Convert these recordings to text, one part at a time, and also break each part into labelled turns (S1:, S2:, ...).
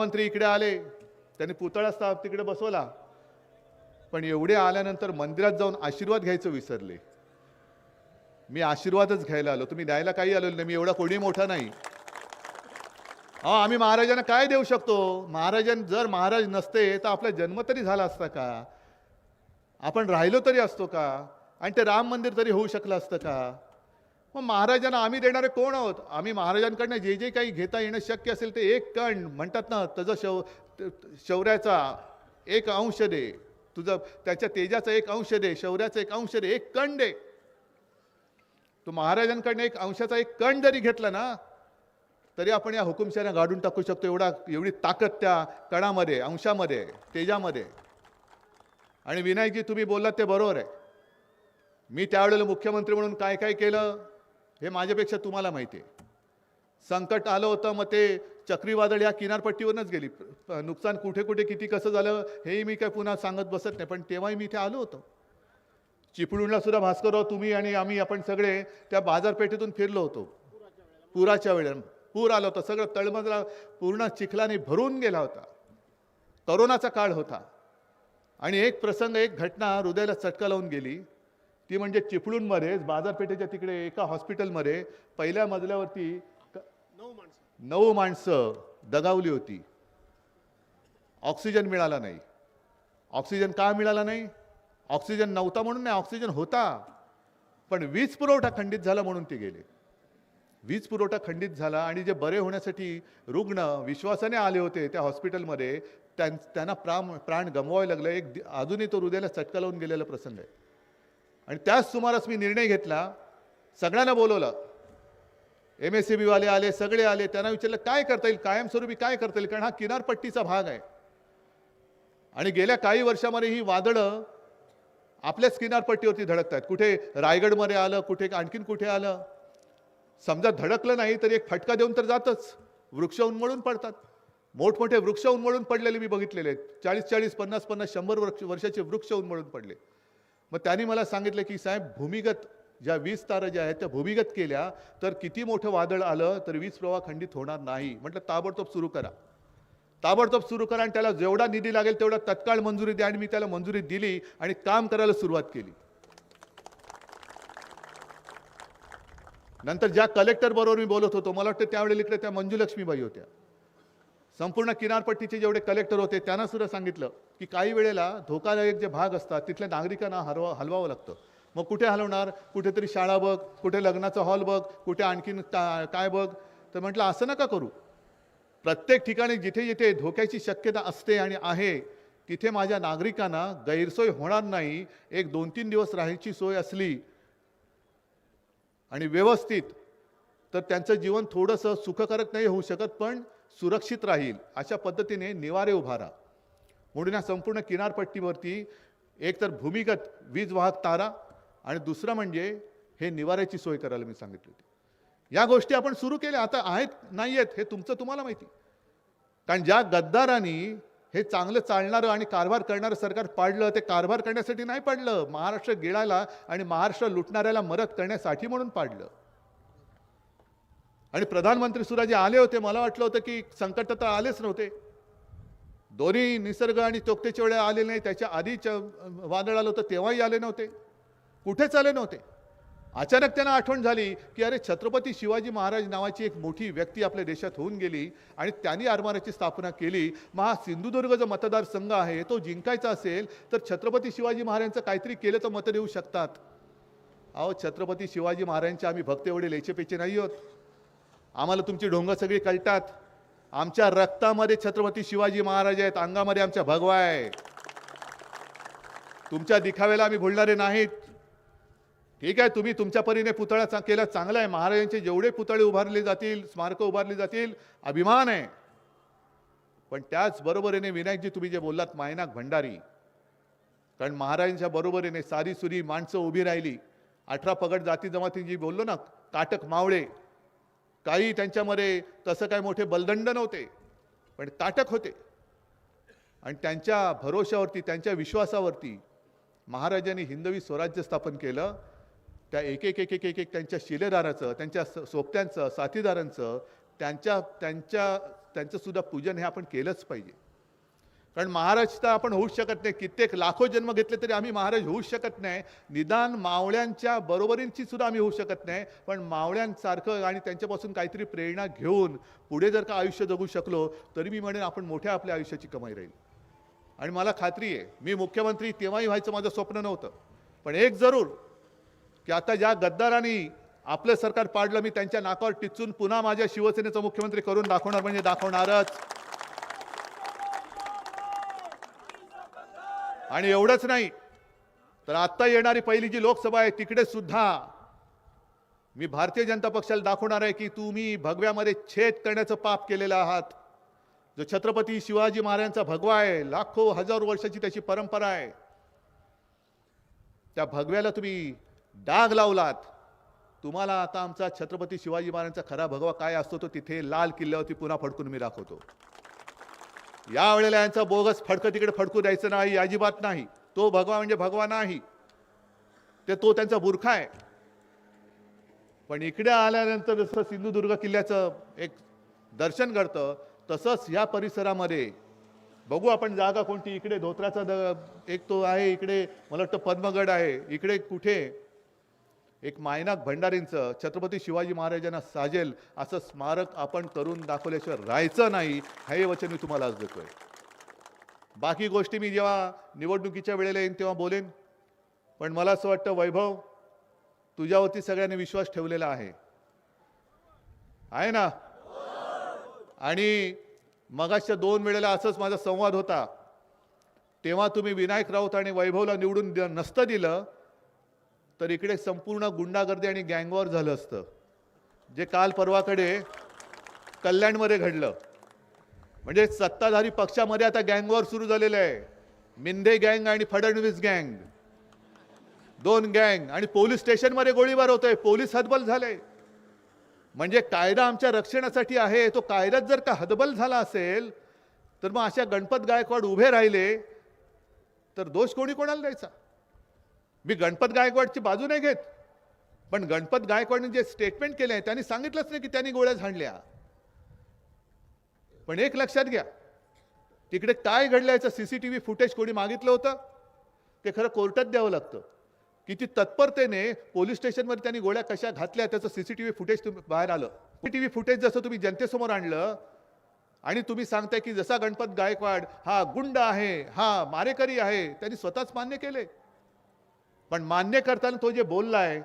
S1: पालकमंत्री इकडे आले त्यांनी पुतळा स्था तिकडे बसवला. पण एवढे आल्यानंतर मंदिरात जाऊन आशीर्वाद घ्यायचं विसरले. मी आशीर्वादच घ्यायला आलो. तुम्ही द्यायला काही आलो नाही. मी एवढा कोणी मोठा नाही. अहो आम्ही महाराजांना काय देऊ शकतो? महाराजां जर महाराज नसते तर आपला जन्म तरी झाला असता का? आपण राहिलो तरी असतो का? आणि ते राम मंदिर तरी होऊ शकलं असतं का? मग महाराजांना आम्ही देणारे कोण आहोत? आम्ही महाराजांकडनं जे जे काही घेता येणं शक्य असेल ते एक कण म्हणतात ना तजं शौ शौर्याचा एक अंश दे. तुझं त्याच्या तेजाचा एक अंश दे शौर्याचा एक अंश दे एक कण दे. तू महाराजांकडनं एक अंशाचा एक कण जरी घेतला ना तरी आपण या हुकुमशाह्यांना गाडून टाकू शकतो. एवढा एवढी ताकद त्या कणामध्ये अंशामध्ये तेजामध्ये. आणि विनायकजी तुम्ही बोललात ते बरोबर आहे. मी त्यावेळेला मुख्यमंत्री म्हणून काय काय केलं? हे माझ्यापेक्षा तुम्हाला माहिती आहे. संकट आलं होतं मग ते चक्रीवादळ या किनारपट्टीवरनंच गेली. नुकसान कुठे कुठे किती कसं झालं हेही मी काय पुन्हा सांगत बसत नाही पण तेव्हाही मी इथे आलो होतो. चिपळूणला सुद्धा भास्करराव तुम्ही आणि आम्ही आपण सगळे त्या बाजारपेठेतून फिरलो होतो. पुराच्या वेळेला पूर आला होता सगळं तळमजला पूर्ण चिखलाने भरून गेला होता. करोनाचा काळ होता. आणि एक प्रसंग एक घटना हृदयाला चटका लावून गेली. ती म्हणजे चिपळूणमध्ये बाजारपेठेच्या तिकडे एका हॉस्पिटलमध्ये पहिल्या मजल्यावरती नऊ माणसं. दगावली होती. ऑक्सिजन मिळाला नाही. ऑक्सिजन का मिळाला नाही? ऑक्सिजन नव्हता म्हणून नाही ऑक्सिजन होता. पण वीज पुरवठा खंडित झाला म्हणून ते गेले. वीज पुरवठा खंडित झाला आणि जे बरे होण्यासाठी रुग्ण विश्वासाने आले होते त्या हॉस्पिटलमध्ये त्यां त्यांना प्राण प्राण गमवावे लागले. एक अजूनही तो हृदयाला चटका लावून गेलेला प्रसंग आहे. आणि त्याच सुमारास मी निर्णय घेतला. सगळ्यांना बोलवलं. एम एस सी बीवाले आले सगळे आले. त्यांना विचारलं काय करता येईल? कायमस्वरूपी काय करता येईल? कारण हा किनारपट्टीचा भाग आहे. आणि गेल्या काही वर्षामध्ये ही वादळं आपल्याच किनारपट्टीवरती धडकत आहेत कुठे रायगडमध्ये आलं कुठे आणखीन कुठे आलं? समजा धडकलं नाही तरी एक फटका देऊन तर जातच. वृक्ष उन्मळून पडतात. मोठमोठे वृक्ष उन्मळून पडलेले मी बघितलेले आहेत. चाळीस चाळीस पन्नास पन्नास शंभर वर्ष वर्षाचे वृक्ष उन्मळून पडले. मग त्यांनी मला सांगितलं की साहेब भूमिगत ज्या वीज तारा ज्या आहेत त्या भूमिगत केल्या तर किती मोठं वादळ आलं तर वीज प्रवाह खंडित होणार नाही. म्हटलं ताबडतोब सुरू करा. ताबडतोब सुरू करा आणि त्याला जेवढा निधी लागेल तेवढा तत्काळ मंजुरी द्या आणि मी त्याला मंजुरी दिली आणि काम करायला सुरुवात केली. नंतर ज्या कलेक्टर बरोबर मी बोलत होतो मला वाटतं त्यावेळेला इकडे त्या मंजुलक्ष्मीबाई होत्या. संपूर्ण किनारपट्टीचे जेवढे कलेक्टर होते त्यांना सुद्धा सांगितलं की काही वेळेला धोकादायक जे भाग असतात तिथल्या नागरिकांना हरवा हलवावं लागतं. मग कुठे हलवणार? कुठेतरी शाळा बघ कुठे लग्नाचा हॉल बघ कुठे आणखीन का- काय बघ? तर म्हटलं असं नका करू. प्रत्येक ठिकाणी जिथे जिथे धोक्याची शक्यता असते आणि आहे तिथे माझ्या नागरिकांना गैरसोय होणार नाही. एक दोन तीन दिवस राहायची सोय असली आणि व्यवस्थित तर त्यांचं जीवन थोडंसं सुखकारक नाही होऊ शकत पण सुरक्षित राहील. अशा पद्धतीने निवारे उभारा म्हणून या संपूर्ण किनारपट्टीवरती एक तर भूमिगत वीज वाहक तारा आणि दुसरं म्हणजे हे निवाऱ्याची सोय करायला मी सांगितली होती. या गोष्टी आपण सुरू केल्या. आता आहेत नाही आहेत हे तुमचं तुम्हाला माहिती. कारण ज्या गद्दारांनी हे चांगलं चालणारं आणि कारभार करणारं सरकार पाडलं ते कारभार करण्यासाठी नाही पाडलं. महाराष्ट्र गिळायला आणि महाराष्ट्र लुटणाऱ्याला मदत करण्यासाठी म्हणून पाडलं. आणि प्रधानमंत्री सुद्धा जे आले होते. मला वाटलं होतं की संकट तर आलेच नव्हते. दोन्ही निसर्ग आणि तोक्तेच्या वेळेला आले नाही त्याच्या आधीच वादळ आलं होतं तेव्हाही आले नव्हते. कुठेच आले नव्हते. अचानक त्यांना आठवण झाली की अरे छत्रपती शिवाजी महाराज नावाची एक मोठी व्यक्ती आपल्या देशात होऊन गेली आणि त्यांनी आरमाराची स्थापना केली. मग हा सिंधुदुर्ग जो मतदारसंघ आहे तो जिंकायचा असेल तर छत्रपती शिवाजी महाराजांचं काहीतरी केलं तर मतं देऊ शकतात. अहो छत्रपती शिवाजी महाराजांचे आम्ही भक्त एवढे लेचेपेचे नाही आहोत. आम्हाला तुमची ढोंग सगळी कळतात. आमच्या रक्तामध्ये छत्रपती शिवाजी महाराज आहेत अंगामध्ये आमच्या भगवा आहे. तुमच्या दिखाव्याला आम्ही भुलणारे नाहीत. ठीक आहे तुम्ही तुमच्या परीने पुतळा चा- केला चांगला आहे. महाराजांचे जेवढे पुतळे उभारले जातील स्मारकं उभारली जातील अभिमान आहे. पण त्याच बरोबरीने विनायकजी तुम्ही जे बोललात मायनाक भंडारी. कारण महाराजांच्या बरोबरीने सारी सुरी माणसं उभी राहिली. अठरा पगड जाती जमातींची जी बोललो ना काटक मावळे. काही त्यांच्यामध्ये तसं काय मोठे बलदंड नव्हते पण ताटक होते. आणि त्यांच्या भरोशावरती त्यांच्या विश्वासावरती महाराजांनी हिंदवी स्वराज्य स्थापन केलं. त्या एक एक एक एक एक एक त्यांच्या शिलेदाराचं त्यांच्या सोबत्यांचं साथीदारांचं त्यांच्या त्यांच्या त्यांचंसुद्धा पूजन हे आपण केलंच पाहिजे. कारण महाराज तर आपण होऊच शकत नाही. कित्येक लाखो जन्म घेतले तरी आम्ही महाराज होऊच शकत नाही. निदान मावळ्यांच्या बरोबरींची सुद्धा आम्ही होऊ शकत नाही. पण मावळ्यांसारखं आणि त्यांच्यापासून काहीतरी प्रेरणा घेऊन पुढे जर का आयुष्य जगू शकलो तरी मी म्हणेन आपण मोठ्या आपल्या आयुष्याची कमाई राहील. आणि मला खात्री आहे मी मुख्यमंत्री तेव्हाही व्हायचं माझं स्वप्न नव्हतं. पण एक जरूर की आता ज्या गद्दारांनी आपलं सरकार पाडलं मी त्यांच्या नाकावर टिचून पुन्हा माझ्या शिवसेनेचा मुख्यमंत्री करून दाखवणार म्हणजे दाखवणारच. आणि एवढंच नाही तर आत्ता येणारी पहिली जी लोकसभा आहे तिकडे सुद्धा मी भारतीय जनता पक्षाला दाखवणार आहे की तुम्ही भगव्यामध्ये छेद करण्याचं पाप केलेलं आहात. जो छत्रपती शिवाजी महाराजांचा भगवा आहे लाखो हजारो वर्षाची त्याची परंपरा आहे. त्या भगव्याला तुम्ही डाग लावलात. तुम्हाला आता आमचा छत्रपती शिवाजी महाराजांचा खरा भगवा काय असतो तो तिथे लाल किल्ल्यावरती पुन्हा फडकून मी दाखवतो. यावेळेला यांचा बोगस फडकं तिकडे फडकू द्यायचं नाही अजिबात नाही. तो भगवा म्हणजे भगवा नाही. ते तो त्यांचा बुरखा आहे. पण इकडे आल्यानंतर जसं सिंधुदुर्ग किल्ल्याचं एक दर्शन घडतं तसंच या परिसरामध्ये बघू आपण जागा कोणती. इकडे धोत्राचा द एक तो आहे इकडे मला वाटतं पद्मगड आहे इकडे कुठे? एक मायनाक भंडारींचं छत्रपती शिवाजी महाराजांना साजेल असं स्मारक आपण करून दाखवल्याशिवाय राहायचं नाही हे वचन मी तुम्हाला आज देतोय. बाकी गोष्टी मी जेव्हा निवडणुकीच्या वेळेला येईन तेव्हा बोलेन. पण मला असं वाटतं वैभव तुझ्यावरती सगळ्यांनी विश्वास ठेवलेला आहे. आहे ना? आणि मगाच्या दोन वेळेला असंच माझा संवाद होता. तेव्हा तुम्ही विनायक राऊत आणि वैभवला निवडून द- नसतं दिलं. तर इकडे संपूर्ण गुंडागर्दी आणि गँगवॉर झालं असतं. जे काल परवाकडे कल्याणमध्ये घडलं. म्हणजे सत्ताधारी पक्षामध्ये आता गँगवॉर सुरू झालेलं आहे. मिंदे गँग आणि फडणवीस गँग. दोन गँग आणि पोलीस स्टेशनमध्ये गोळीबार होतोय. पोलीस हतबल झाले म्हणजे कायदा आमच्या रक्षणासाठी आहे. तो कायदाच जर का हतबल झाला असेल तर मग अशा गणपत गायकवाड उभे राहिले तर दोष कोणी कोणाला द्यायचा? मी गणपत गायकवाडची बाजू नाही घेत. पण गणपत गायकवाडने जे स्टेटमेंट केले आहे त्यांनी सांगितलंच नाही की त्यांनी गोळ्या झाडल्या. पण एक लक्षात घ्या तिकडे काय घडलं याचं C C T V footage कोणी मागितलं होतं? ते खरं कोर्टात द्यावं लागतं. किती तत्परतेने पोलीस स्टेशनमध्ये त्यांनी गोळ्या कशा घातल्या त्याचं C C T V footage तुम्ही बाहेर आलं. मी टी व्ही फुटेज जसं तुम्ही जनतेसमोर आणलं आणि तुम्ही सांगताय की जसा गणपत गायकवाड हा गुंड आहे हा मारेकरी आहे त्यांनी स्वतःच मान्य केले. पण मान्य करताना तो जे बोलला आहे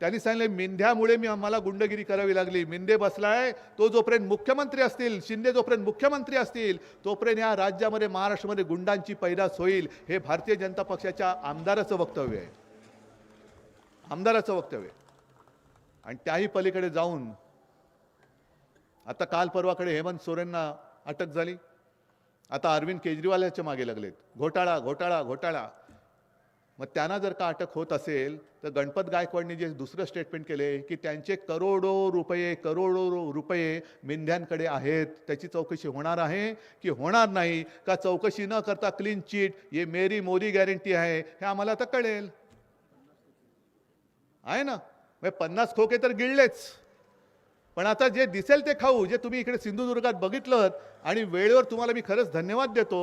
S1: त्यांनी सांगितले मिंध्यामुळे मी मला गुंडगिरी करावी लागली. मिंदे बसलाय तो जोपर्यंत मुख्यमंत्री असतील शिंदे जोपर्यंत मुख्यमंत्री असतील तोपर्यंत या राज्यामध्ये महाराष्ट्रामध्ये गुंडांची पैदास होईल हे भारतीय जनता पक्षाच्या आमदाराचं वक्तव्य आहे. आमदाराचं वक्तव्य आणि त्याही पलीकडे जाऊन आता काल परवाकडे हेमंत सोरेंना अटक झाली. आता अरविंद केजरीवालाच्या मागे लागलेत. घोटाळा घोटाळा घोटाळा. मग त्यांना जर का अटक होत असेल तर गणपत गायकवाडनी जे दुसरं स्टेटमेंट केले की त्यांचे करोडो रुपये करोडो रुपये मिंध्यांकडे आहेत. त्याची चौकशी होणार आहे की होणार नाही? का चौकशी न करता क्लीन चिट ये मेरी मोदी गॅरंटी आहे हे आम्हाला आता कळेल. आहे ना? मग पन्नास खोके तर गिळलेच. पण आता जे दिसेल ते खाऊ जे तुम्ही इकडे सिंधुदुर्गात बघितलं आणि वेळेवर तुम्हाला मी खरंच धन्यवाद देतो.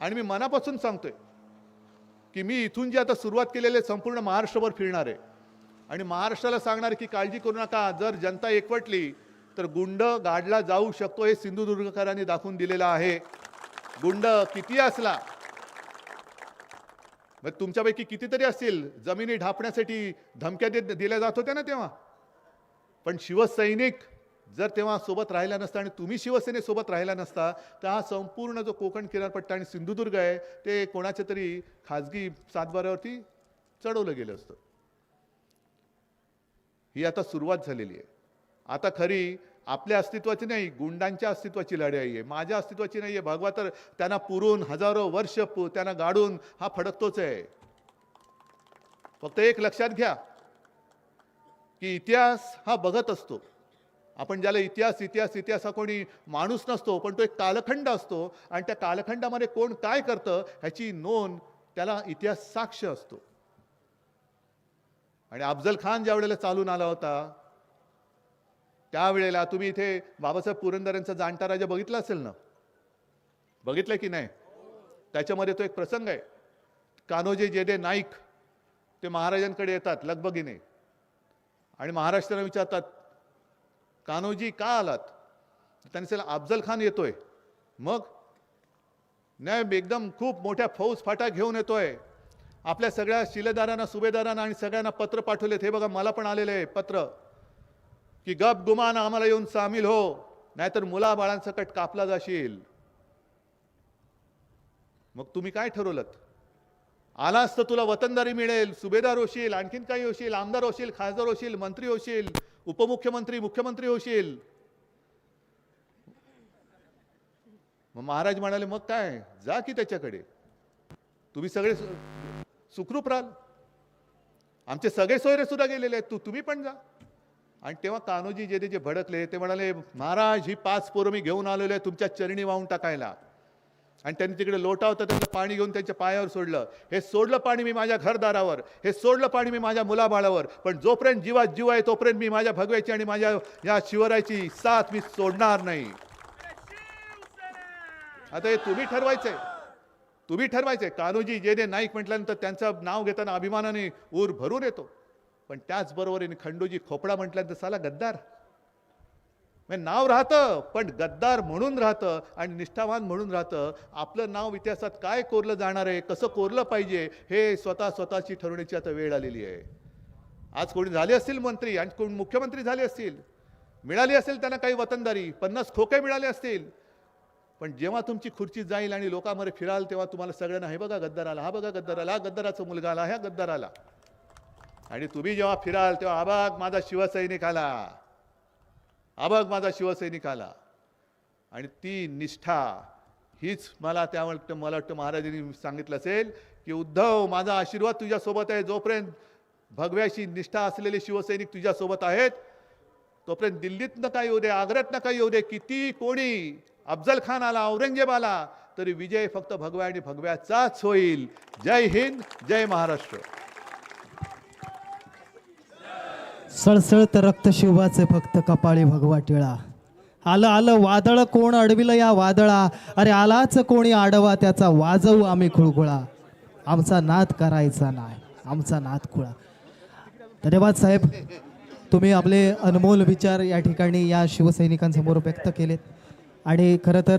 S1: आणि मी मनापासून सांगतोय की मी इथून जे आता सुरुवात केलेले संपूर्ण महाराष्ट्रभर फिरणार आहे. आणि महाराष्ट्राला सांगणार की काळजी करू नका जर जनता एकवटली तर गुंड गाडला जाऊ शकतो हे सिंधुदुर्गकरांनी दाखवून दिलेलं आहे. गुंड किती असला? मग तुमच्यापैकी कितीतरी असतील? जमिनी ढापण्यासाठी धमक्या देत दिल्या जात होत्या ना तेव्हा. पण शिवसैनिक जर तेव्हा सोबत राहिला नसता आणि तुम्ही शिवसेनेसोबत राहिला नसता तर हा संपूर्ण जो कोकण किनारपट्टा आणि सिंधुदुर्ग आहे ते कोणाच्या तरी खाजगी सातबाऱ्यावरती चढवलं गेलं असतं. ही आता सुरुवात झालेली आहे. आता खरी आपल्या अस्तित्वाची नाही गुंडांच्या अस्तित्वाची लढाई आहे. माझ्या अस्तित्वाची नाही आहे भगवा तर त्यांना पुरून हजारो वर्ष पु- त्यांना गाडून हा फडकतोच आहे. फक्त एक लक्षात घ्या की इतिहास हा बघत असतो. आपण ज्याला इतिहास इतिहास इतिहास हा कोणी माणूस नसतो पण तो एक कालखंड असतो आणि त्या कालखंडामध्ये कोण काय करतं ह्याची नोंद त्याला इतिहास साक्ष असतो. आणि अफजल खान ज्या वेळेला चालून आला होता त्यावेळेला तुम्ही इथे बाबासाहेब पुरंदरेंचा जाणता राजा बघितला असेल ना? बघितलं की नाही? त्याच्यामध्ये तो एक प्रसंग आहे. कान्होजी जेदे नाईक ते महाराजांकडे येतात लगबगीने. आणि महाराष्ट्राला विचारतात कान्होजी का आलात? त्यांनी सांगितलं अफजल खान येतोय. मग? नाही एकदम खूप मोठ्या फौज फाटा घेऊन येतोय. आपल्या सगळ्या शिलेदारांना सुभेदारांना आणि सगळ्यांना पत्र पाठवलेत. हे बघा मला पण आलेलं आहे पत्र. की गप गुमान आम्हाला येऊन सामील हो. नाहीतर मुलाबाळांसकट कापला जाशील. मग तुम्ही काय ठरवलं आलास तर तुला वतनदारी मिळेल. सुभेदार होशील आणखीन काही होशील आमदार होशील खासदार होशील मंत्री होशील. उपमुख्यमंत्री मुख्यमंत्री होशील. मग महाराज म्हणाले मग काय? जा की त्याच्याकडे. तुम्ही सगळे सु- सुखरूप राहाल. आमचे सगळे सोयरे सुद्धा गेलेले आहेत. तू तुम्ही पण जा. आणि तेव्हा कान्होजी जे जे भडकले ते म्हणाले महाराज ही पाच पोरं मी घेऊन आलेलो आहे तुमच्या चरणी वाहून टाकायला. आणि त्यांनी तिकडे लोटा होता त्याचं पाणी घेऊन त्यांच्या पायावर सोडलं. हे सोडलं पाणी मी माझ्या घरदारावर हे सोडलं पाणी मी माझ्या मुलाबाळावर पण जोपर्यंत जीवात जीव आहे तोपर्यंत मी माझ्या भगव्याची आणि माझ्या या शिवरायची साथ मी सोडणार नाही. आता हे तुम्ही ठरवायचंय. तुम्ही ठरवायचंय. कान्होजी जेने नाईक म्हटल्यानंतर त्यांचं नाव घेताना अभिमानाने ऊर भरून येतो. पण त्याचबरोबर खंडोजी खोपडा म्हटल्यानंतर साला गद्दार. म्हणजे नाव राहतं पण गद्दार म्हणून राहतं आणि निष्ठावान म्हणून राहतं. आपलं नाव इतिहासात काय कोरलं जाणार आहे कसं कोरलं पाहिजे हे स्वतः स्वतःची ठरवण्याची आता वेळ आलेली आहे. आज कोणी झाले असतील मंत्री आणि कोण मुख्यमंत्री झाले असतील मिळाली असेल त्यांना काही वतनदारी पन्नास खोके मिळाले असतील. पण जेव्हा तुमची खुर्ची जाईल आणि लोकांमध्ये फिराल तेव्हा तुम्हाला सगळ्यांना हे बघा गद्दार आला हा बघा गद्दार आला हा गद्दाराचा मुलगा आला ह्या गद्दार आला आणि तुम्ही जेव्हा फिराल तेव्हा आबाग माझा शिवसैनिक आला. आबाग माझा शिवसैनिक आला आणि ती निष्ठा हीच मला त्या वाटतं मला वाटतं महाराजांनी सांगितलं असेल की उद्धव माझा आशीर्वाद तुझ्यासोबत आहे. जोपर्यंत भगव्याशी निष्ठा असलेले शिवसैनिक तुझ्यासोबत आहेत तोपर्यंत दिल्लीत न काही येऊ दे आग्र्यात न काही येऊ दे. किती कोणी अफजल खान आला औरंगजेब आला तरी विजय फक्त भगव्या आणि भगव्याचाच होईल. जय हिंद जय महाराष्ट्र.
S2: सळसळत रक्त शिवाचे फक्त कपाळी भगवा टिळा आलं आलं वादळ कोण अडविलं या वादळा? अरे आलाच कोणी आडवा त्याचा वाजवू आम्ही खुळखुळा आमचा नाद करायचा नाही आमचा नाद खुळा. धन्यवाद साहेब तुम्ही आपले अनमोल विचार या ठिकाणी या शिवसैनिकांसमोर व्यक्त केलेत. आणि खरं तर